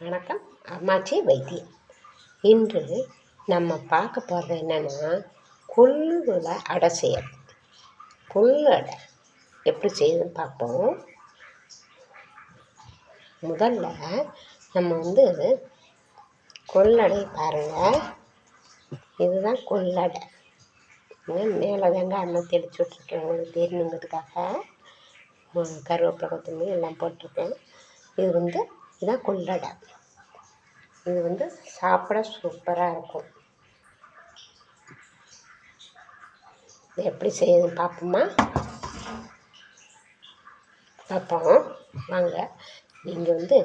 வணக்கம். அம்மாச்சி வைத்தியம். இன்று நம்ம பார்க்க போகிறது என்னென்னா கொள்ளுல அடை செய்யறது கொள்ளு அடை எப்படி செய்யுதுன்னு பார்ப்போம். முதல்ல நம்ம வந்து கொள்ளடை பாருங்கள் இதுதான் கொள்ளடை மேலே வெங்காயம் தெளித்து விட்ருக்கேன் உங்களுக்கு தெரியணுங்கிறதுக்காக கருவேப்பிலை கொத்தமல்லி எல்லாம் போட்டிருக்கேன். இது வந்து இதுதான் கொள்ளடை. இது வந்து சாப்பிட சூப்பராக இருக்கும். இது எப்படி செய்யணும் பார்ப்போமா? பார்ப்போம். வாங்க. நீங்கள் வந்து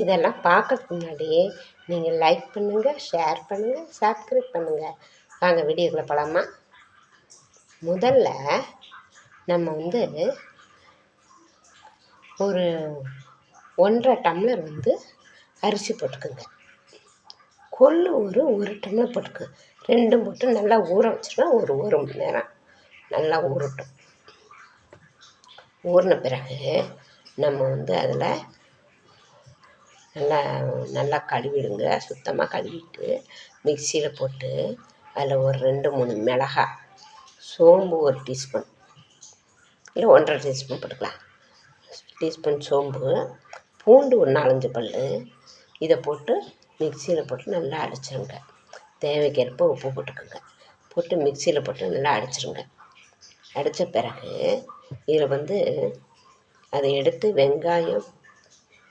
இதெல்லாம் பார்க்கறதுக்கு முன்னாடி நீங்கள் லைக் பண்ணுங்கள் ஷேர் பண்ணுங்கள் சப்ஸ்கிரைப் பண்ணுங்கள் வாங்க வீடியோக்குள்ளே போகலாமா முதல்ல நம்ம வந்து ஒரு ஒன்றரை டம்ளர் வந்து அரிசி போட்டுக்கோங்க. கொள்ளு ஒரு ஒரு டம்ளர் போட்டுக்கு. ரெண்டும் போட்டு நல்லா ஊற வச்சுருங்க. ஒரு ஒரு மணி நேரம் நல்லா ஊறட்டும். ஊறின பிறகு நம்ம வந்து அதில் நல்லா நல்லா கழுவிடுங்க. சுத்தமாக கழுவிட்டு மிக்சியில் போட்டு அதில் ஒரு ரெண்டு மூணு மிளகா சோம்பு ஒரு டீஸ்பூன். இல்லை ஒன்றரை டீஸ்பூன் போட்டுக்கலாம். டீஸ்பூன் சோம்பு. பூண்டு ஒரு நாலஞ்சு பல் இதை போட்டு மிக்சியில் போட்டு நல்லா அடிச்சிருங்க. தேவைக்கேற்ப உப்பு போட்டுக்கோங்க. போட்டு மிக்சியில் போட்டு நல்லா அடிச்சிருங்க. அடித்த பிறகு இதில் வந்து அதை எடுத்து வெங்காயம்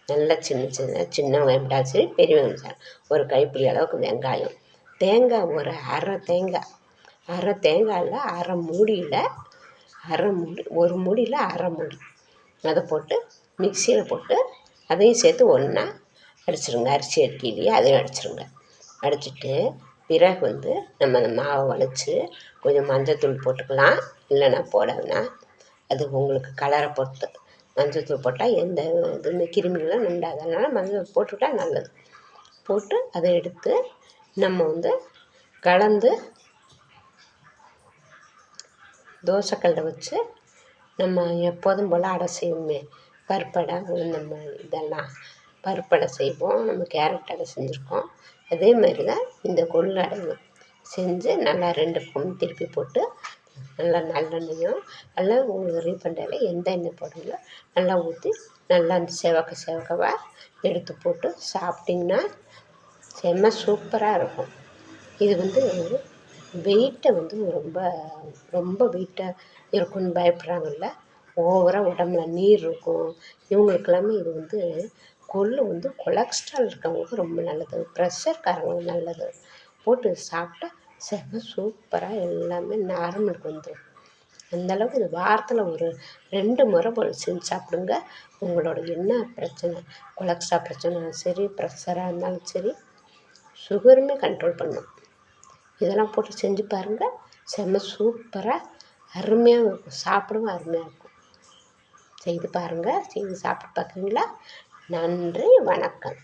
நல்லா சின்ன சின்ன சின்ன வெங்காயம் சரி பெரிய வெங்காயம் ஒரு கைப்பிடி அளவுக்கு வெங்காயம். தேங்காய் ஒரு அரை தேங்காய். அரை தேங்காயில் அரை மூடியில் அரை மூடி ஒரு மூடியில் அரை மூடி. அதை போட்டு மிக்சியில் போட்டு அதையும் சேர்த்து ஒன்றா அடிச்சிடுங்க அரிசி அடிக்கிலேயே அதையும் அடிச்சிருங்க. அடிச்சுட்டு பிறகு வந்து நம்ம அந்த மாவை வளைச்சி கொஞ்சம் மஞ்சத்தூள் போட்டுக்கலாம். இல்லைன்னா போடலைன்னா அது உங்களுக்கு கலரை பொறுத்து. மஞ்சத்தூள் போட்டால் எந்த இதுவுமே கிருமிகளும் நின்றாது அதனால் மஞ்சள் போட்டுவிட்டா நல்லது. போட்டு அதை எடுத்து நம்ம வந்து கலந்து தோசைக்கல்லை வச்சு நம்ம எப்போதும் போல் அடை செய்வோமே. பருப்படை உளுந்தம் இதெல்லாம் பருப்படை செய்வோம். நம்ம கேரட் அடை செஞ்சுருக்கோம். அதே மாதிரி தான் இந்த கொள்ளடையும் செஞ்சு நல்லா ரெண்டு பக்கம் திருப்பி போட்டு நல்லா நல்லெண்ணெயும் நல்லா உங்களுக்கு ரீஃபண்டில் எந்த எண்ணெய் போடுங்களோ நல்லா ஊற்றி நல்லா அந்த செவக்க செவக்கவா எடுத்து போட்டு சாப்பிட்டிங்கன்னா செம்ம சூப்பராக இருக்கும். இது வந்து வெயிட்டை வந்து ரொம்ப ரொம்ப வெயிட்டாக இருக்கும்னு பயப்படுறாங்கல்ல. ஓவராக உடம்புல நீர் இருக்கும். இவங்களுக்கெல்லாமே இது வந்து கொள்ளு வந்து கொலஸ்ட்ரால் இருக்கவங்களுக்கு ரொம்ப நல்லது. ப்ரெஷர்காரங்களுக்கு நல்லது. போட்டு சாப்பிட்டா செம்ம சூப்பராக எல்லாமே நார்மலுக்கு வந்துடும் அந்தளவுக்கு இது வாரத்தில் ஒரு ரெண்டு முறை போல் செஞ்சு சாப்பிடுங்க. உங்களோட என்ன பிரச்சனை கொலக்ஸ்ட்ரா பிரச்சனை சரி ப்ரெஷராக இருந்தாலும் சரி சுகருமே கண்ட்ரோல் பண்ணும். இதெல்லாம் போட்டு செஞ்சு பாருங்கள் செம்ம சூப்பராக அருமையாக இருக்கும். சாப்பிடவும் அருமையாக இருக்கும். செய்து பாருங்கள் செய்து சாப்பிட்டு பார்க்குறீங்களா? நன்றி. வணக்கம்.